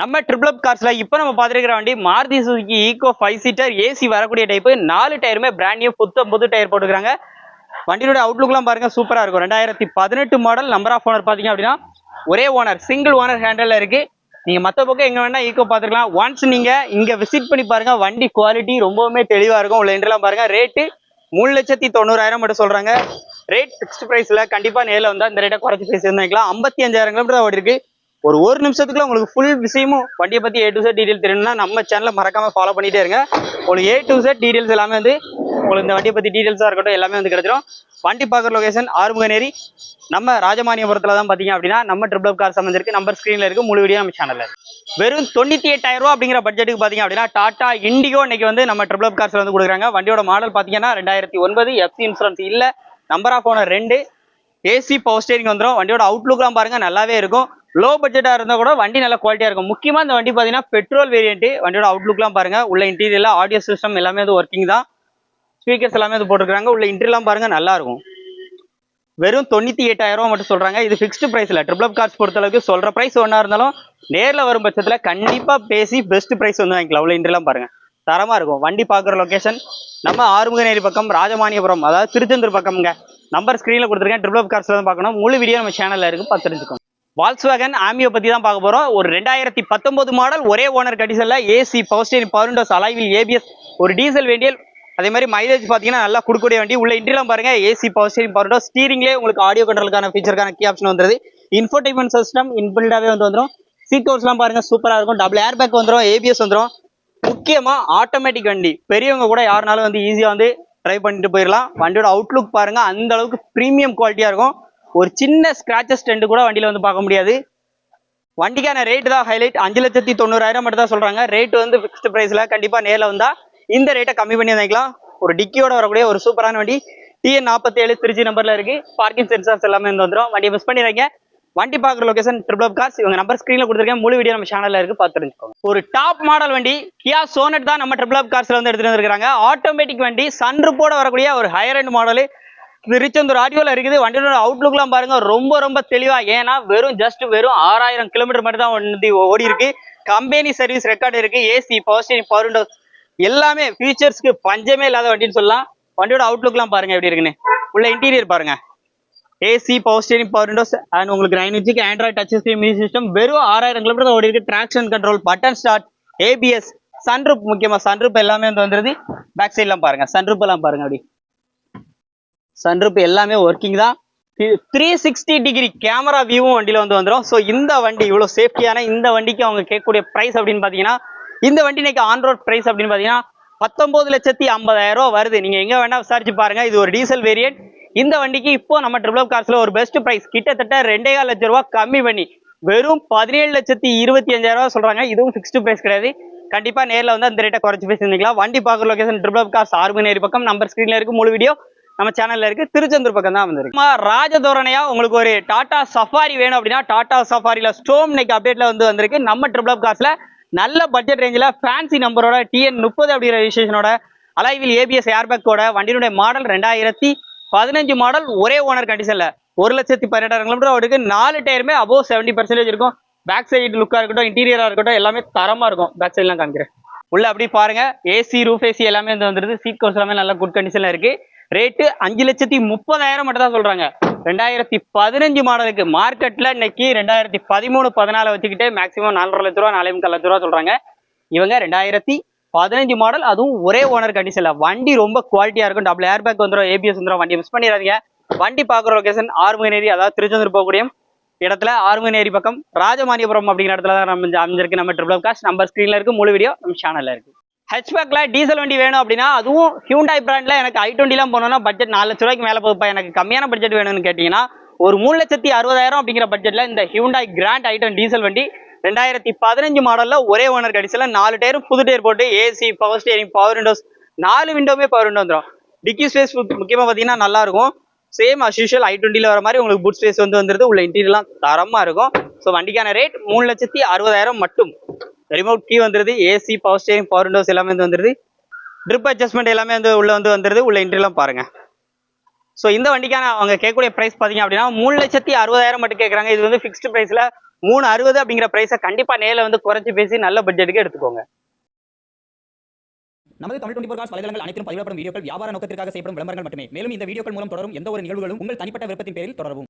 நம்ம ட்ரிபிள் அப் கார்ஸ்ல இப்போ நம்ம பார்த்துருக்கிற வண்டி Maruti Suzuki Eeco five seater AC வரக்கூடிய டைப்பு நாலு டயருமே பிராண்ட் நியூ புத்தம் புது டயர் போட்டுக்கிறாங்க. வண்டியோட அவுட்லுக்லாம் பாருங்க சூப்பரா இருக்கும். ரெண்டாயிரத்தி பதினெட்டு மாடல் நம்பர் ஆஃப் ஓனர் பாத்தீங்க அப்படின்னா ஒரே ஓனர் சிங்கிள் ஓனர் ஹேண்டில் இருக்கு. நீங்க மத்த பக்கம் எங்க வேணா ஈகோ பார்த்துக்கலாம். ஒன்ஸ் நீங்க இங்க விசிட் பண்ணி பாருங்க வண்டி குவாலிட்டி ரொம்பவுமே தெளிவா இருக்கும். உள்ள எல்லாம் பாருங்க ரேட்டு மூணு லட்சத்தி தொண்ணூறாயிரம் மட்டும் சொல்றாங்க. ரேட் ஃபிக்ஸ்ட் ப்ரைஸ்ல கண்டிப்பா நேரில் வந்தா இந்த ரேட்டை குறைச்சி பேசி இருந்தாங்களா ஐம்பத்தி அஞ்சாயிரம் கிலோமீட்டர் ஓடி இருக்கு ஒரு ஒரு நிமிஷத்துக்குள்ள உங்களுக்கு ஃபுல் விஷயமும் வண்டியை பத்தி ஏ டு சார் டீடைல் தெரியணும்னா நம்ம சேனலை மறக்காம ஃபாலோ பண்ணிட்டே இருங்க. உங்களுக்கு ஏ டு சார் டீடைல்ஸ் எல்லாமே வந்து உங்களுக்கு இந்த வண்டியை பத்தி டீடைல்ஸா இருக்கட்டும் எல்லாமே வந்து கிடைச்சிரும். வண்டி பார்க்குற லொகேஷன் ஆறுமுகநேரி. நம்ம ராஜமானியபுரத்துல தான் பாத்தீங்க அப்படின்னா நம்ம ட்ரிபிள் கார் சம்மந்திருக்கு நம்பர் ஸ்கிரீன்ல இருக்கு முழு வீடியோ நம்ம சேனல்ல வெறும் தொண்ணூத்தி எட்டாயிரம் ரூபா அப்படிங்கிற பட்ஜெட்டுக்கு பாத்தீங்க அப்படின்னா டாடா இண்டிகோ இன்னைக்கு வந்து நம்ம ட்ரிபிள் கார்ஸ்ல வந்து கொடுக்குறாங்க. வண்டியோட மாடல் பாத்தீங்கன்னா ரெண்டாயிரத்தி ஒன்பது எஃப்சி இன்சூரன்ஸ் இல்ல நம்பர் ஆஃப் ஓனர் ரெண்டு. ஏசி பவர் ஸ்டேரிங் வந்துடும் வண்டியோட அவுட்லுக்லாம் பாருங்க நல்லாவே இருக்கும். லோ பட்ஜெட்டாக இருந்தால் கூட வண்டி நல்ல குவாலிட்டியாக இருக்கும். முக்கியமாக இந்த வண்டி பார்த்தீங்கன்னா பெட்ரோல் வேரியண்ட்டு வண்டியோட அவுட்லுக்லாம் பாருங்கள் உள்ள இன்டீரியரில் ஆடியோ சிஸ்டம் எல்லாமே வந்து ஒர்க்கிங் தான். ஸ்பீக்கர்ஸ் எல்லாமே வந்து போட்டிருக்காங்க. உள்ள இன்டீரியர்லாம் பாருங்கள் நல்லா இருக்கும். வெறும் தொண்ணூற்றி எட்டாயிரம் மட்டும் சொல்கிறாங்க இது ஃபிக்ஸ்டு ப்ரைஸில் ட்ரிபிள் கார்ஸ் பொறுத்த அளவுக்கு சொல்ற ஒன்றா இருந்தாலும் நேரில் வரும் பட்சத்தில் கண்டிப்பாக பேசி பெஸ்ட் ப்ரைஸ் வந்து வாங்கிக்கலாம். உள்ள இன்டர்லாம் பாருங்கள் தரமாக இருக்கும். வண்டி பார்க்குற லொக்கேஷன் நம்ம ஆறுமுகநேரி பக்கம் ராஜமானியபுரம் அதாவது திருச்செந்தூர் பக்கம்ங்க. நம்பர் ஸ்க்ரீனில் கொடுத்துருக்கேன். ட்ரிபிள் கார்ஸில் தான் பார்க்கணும். முழு வீடியோ நம்ம சேனலில் இருக்குது பார்த்து தெரிஞ்சுக்கோங்க. வால்ஸ்வேகன் ஆமியோ பத்தி தான் பார்க்க போறோம். ஒரு ரெண்டாயிரத்தி பத்தொன்பது மாடல் ஒரே ஓனர் கண்டிஷன்ல ஏசி பவர் பவர்ண்டோஸ் அலைவில் ஏபிஎஸ் ஒரு டீசல் வேண்டியல். அதே மாதிரி மைலேஜ் பார்த்தீங்கன்னா நல்லா கொடுக்கக்கூடிய வண்டி. உள்ள இன்ட்ரிலாம் பாருங்க. ஏசி பவர் ஸ்டேரிங் பவர் ஸ்டீரிங்லேயே உங்களுக்கு ஆடியோ கண்ட்ரோலுக்கான ஃபீச்சருக்கான கீ ஆப்ஷன் வந்துருது. இன்ஃபோடைன்மெண்ட் சிஸ்டம் இன்பில்டாவே வந்து வந்துடும் சீட் கவர்ஸ்லாம் பாருங்க. சூப்பராக இருக்கும். டபுள் ஏர் பேக் வந்துடும் ஏபிஎஸ் வந்துடும் முக்கியமாக ஆட்டோமேட்டிக் வண்டி. பெரியவங்க கூட யாருனாலும் வந்து ஈஸியாக வந்து ட்ரைவ் பண்ணிட்டு போயிடலாம் வண்டியோட அவுட்லுக் பாருங்க. அந்த அளவுக்கு ப்ரீமியம் குவாலிட்டியாக இருக்கும். ஒரு சின்ன ஸ்கிராச்சஸ் டென்ட் கூட வண்டியில் வந்து பார்க்க முடியாது. வண்டிக்கான ரேட் தான் ஹைலைட் அஞ்சு லட்சத்தி தொண்ணூறாயிரம் மட்டும் தான் சொல்கிறாங்க ரேட் வந்து ஃபிக்ஸ்டு ப்ரைஸில் கண்டிப்பாக நேரில் வந்தால் இந்த ரேட்டை கம்மி பண்ணி வாங்கிக்கலாம். ஒரு டிக்கியோட வரக்கூடிய ஒரு சூப்பரான வண்டி. டிஎன் நாற்பத்தி ஏழு திருச்சி நம்பரில் இருக்குது பார்க்கிங் சென்சார்ஸ் எல்லாமே வந்து வந்துடும் வண்டியை மிஸ் பண்ணிடுறீங்க வண்டி பார்க்குற லொகேஷன் ட்ரிபிள் அப் கார்ஸ் இவங்க நம்பர் ஸ்க்ரீனில் கொடுத்துருக்கேன். முழு வீடியோ நம்ம சேனலில் இருக்கு. பார்த்து தெரிஞ்சுக்கோங்க. ஒரு டாப் மாடல் வண்டி. கியா சோனட் தான் நம்ம ட்ரிபிள் அப் கார்ஸில் வந்து எடுத்துகிட்டு வந்துருக்காங்க ஆட்டோமேட்டிக் வண்டி சன்ரூப்போட வரக்கூடிய ஒரு ஹையர் அண்ட் மாடலு திருச்செந்தூர் ஆடியோவில் இருக்குது. வண்டியோட அவுட்லுக்லாம் பாருங்க. ரொம்ப ரொம்ப தெளிவாக ஏன்னா வெறும் ஜஸ்ட் வெறும் ஆறாயிரம் கிலோமீட்டர் மட்டும் தான் வண்டி ஓடி இருக்கு. கம்பெனி சர்வீஸ் ரெக்கார்டு இருக்கு. AC power steering power windows எல்லாமே ஃபீச்சர்ஸ்க்கு பஞ்சமே இல்லாத வண்டின்னு சொல்லலாம். வண்டியோட அவுட்லுக்லாம் பாருங்க எப்படி இருக்குன்னு. உள்ள இன்டீரியர் பாருங்க. AC power steering power windows and உங்களுக்கு நைன் இன்ச்சுக்கு android touch screen music system வெறும் ஆறாயிரம் கிலோமீட்டர் தான் ஓடி இருக்கு. Traction control button start ABS sunroof முக்கியமாக சன்ரூப் எல்லாமே வந்து வந்துருது. பேக் சைட்லாம் பாருங்க. சன்ரூப் எல்லாம் பாருங்க அப்படி. சன்ரூப் எல்லாமே ஒர்க்கிங் தான். த்ரீ சிக்ஸ்டி டிகிரி கேமரா வியூவும் வண்டியில வந்து வந்துடும் ஸோ இந்த வண்டி இவ்வளோ சேஃப்டியான இந்த வண்டிக்கு அவங்க கேட்கக்கூடிய ப்ரைஸ் அப்படின்னு பார்த்தீங்கன்னா இந்த வண்டி இன்னைக்கு ஆன் ரோட் ப்ரைஸ் அப்படின்னு பார்த்தீங்கன்னா பத்தொன்பது லட்சத்தி ஐம்பதாயிரம் ரூபா வருது. நீங்க எங்க வேணா விசாரிச்சு பாருங்க. இது ஒரு டீசல் வேரியன்ட் இந்த வண்டிக்கு இப்போ நம்ம ட்ரிபிள் கார்ஸ்ல ஒரு பெஸ்ட் ப்ரைஸ் கிட்டத்தட்ட ரெண்டே கால் லட்சம் ரூபா கம்மி பண்ணி வெறும் பதினேழு லட்சத்தி இருபத்தி அஞ்சாயிரம் ரூபா சொல்றாங்க. இதுவும் ஃபிக்ஸ்டு ப்ரைஸ் கிடையாது. கண்டிப்பா நேர்ல வந்து அந்த ரேட்டை குறைச்சி பேசியிருந்தீங்களா வண்டி பார்க்குற லொக்கேஷன் ட்ரிபிள் கார்ஸ் நேரி பக்கம். நம்பர் ஸ்க்ரீனில் இருக்கு முழு வீடியோ நம்ம சேனல்ல இருக்கு. திருச்செந்தூர் பக்கம் தான் வந்திருக்கு. ராஜதோரணையா உங்களுக்கு ஒரு டாடா சஃபாரி வேணும் அப்படின்னா டாடா சஃபாரில ஸ்டோம் இன்னைக்கு அப்டேட்ல வந்து வந்திருக்கு. நம்ம ட்ரிபிள் கார்ஸ்ல நல்ல பட்ஜெட் ரேஞ்சில் ஃபேன்சி நம்பரோட டிஎன் முப்பது அப்படிங்கிற ரெஜிஸ்ட்ரேஷனோட அலைவில் ஏபிஎஸ் ஏர்பேக்கோட வண்டியினுடைய மாடல் ரெண்டாயிரத்தி பதினஞ்சு மாடல் ஒரே ஓனர் கண்டிஷனில் ஒரு லட்சத்தி பன்னெண்டாயிரம் கிலோமீட்டர் ஓடுக்கு நாலு டயருமே அபோவ் செவன்டி பர்சன்டேஜ் இருக்கும். பேக் சைடு லுக்காக இருக்கட்டும் இன்டீரியராக இருக்கட்டும் எல்லாமே தரமாக இருக்கும். பேக் சைட்லாம் காமிக்கிறேன். உள்ள அப்படி பாருங்க. ஏசி ரூஃப் ஏசி எல்லாமே வந்து வந்துருது. சீட் கவர்ஸ் எல்லாமே நல்லா குட் கண்டிஷன்ல இருக்கு. ரேட்டு அஞ்சு லட்சத்தி முப்பதாயிரம் மட்டும் தான் சொல்றாங்க. ரெண்டாயிரத்தி பதினஞ்சு மாடலுக்கு மார்க்கெட்ல இன்னைக்கு ரெண்டாயிரத்தி பதிமூணு பதினாலு வச்சுக்கிட்டு மேக்சிமம் நாலரை லட்ச ரூபா நாலே முக்கால் லட்ச ரூபா சொல்றாங்க. இவங்க ரெண்டாயிரத்தி பதினஞ்சு மாடல் அதுவும் ஒரே ஓனர் கண்டிஷன்ல வண்டி ரொம்ப குவாலிட்டியா இருக்கும். டபுள் ஏர் பேக் வந்துடும் ஏபிஎஸ் வந்துடும் வண்டி மிஸ் பண்ணிடாதீங்க. வண்டி பார்க்குற லொகேஷன் ஆறுமுகநேரி அதாவது திருச்செந்தூர் போகக்கூடிய இடத்துல ஆறுமுகநேரி பக்கம் ராஜமானியபுரம் அப்படிங்கிற இடத்துல தான் நம்ம அமைஞ்சிருக்கு. நம்ம ட்ரிபிள் காஸ்ட் நம்பர் ஸ்க்ரீனில் இருக்கு முழு வீடியோ நம்ம சேனல்ல இருக்கு. ஹெச்பேக்ல டீசல் வண்டி வேணும் அப்படின்னா அதுவும் ஹியூண்டாய் பிராண்டில் எனக்கு ஐ டுவெண்ட்டிலாம் போனோம்னா பட்ஜெட் நாலு லட்ச ரூபாய்க்கு மேலே போகுப்பா எனக்கு கம்மியான பட்ஜெட் வேணும்னு கேட்டீங்கன்னா ஒரு மூணு லட்சத்தி அறுபதாயிரம் அப்படிங்கிற பட்ஜெட்ல இந்த ஹியூண்டாய் கிராண்ட் ஐட்டம் டீசல் வண்டி ரெண்டாயிரத்தி பதினஞ்சு மாடல்ல ஒரே ஓனர் கடிசில நாலு டயரும் புது டயர் போட்டு AC power steering power windows நாலு விண்டோமே பவர் விண்டோ வந்துடும் டிக்கி ஸ்பேஸ் முக்கியமா பாத்தீங்கன்னா நல்லா இருக்கும். சேம் அஸ் யூஷுவல் ஐ டுவெண்ட்டியில் வர மாதிரி உங்களுக்கு புட் ஸ்பேஸ் வந்து வந்துருது. உள்ள இன்டீரியர்லாம் தரமா இருக்கும். ஸோ வண்டிக்கான ரேட் மூணு லட்சத்தி அறுபதாயிரம் மட்டும். ரிமோட் கீ வந்துருது AC power steering power windows எல்லாமே வந்து வந்துருது. ட்ரிப் அட்ஜஸ்ட்மெண்ட் எல்லாமே வந்து உள்ள வந்து வந்துருது. உள்ள இன்டீரியர்லாம் பாருங்க. ஸோ இந்த வண்டிக்கான அவங்க கேட்கக்கூடிய ப்ரைஸ் பார்த்தீங்க அப்படின்னா மூணு லட்சத்தி அறுபதாயிரம் மட்டும் கேட்குறாங்க. இது வந்து ஃபிக்ஸ்டு ப்ரைஸில் மூணு அறுபது அப்படிங்கிற ப்ரைஸை கண்டிப்பா நேரில் வந்து குறைச்சி பேசி நல்ல பட்ஜெட்டுக்கு எடுத்துக்கோங்க. நமது தமிழ் டுவெண்டி காஸ் வலைதளங்கள் அனைத்தும் பதிவிடப்படும் வீடியோக்கள் வியாபார நோக்கத்திற்காக செய்யப்படும் விளம்பரங்கள் மட்டுமே. மேலும் இந்த வீடியோக்கள் மூலம் தொடரும் எந்த ஒரு நிகழ்வுகளும் உங்கள் தனிப்பட்ட விருப்பத்தின் பேரில் தொடரவும்.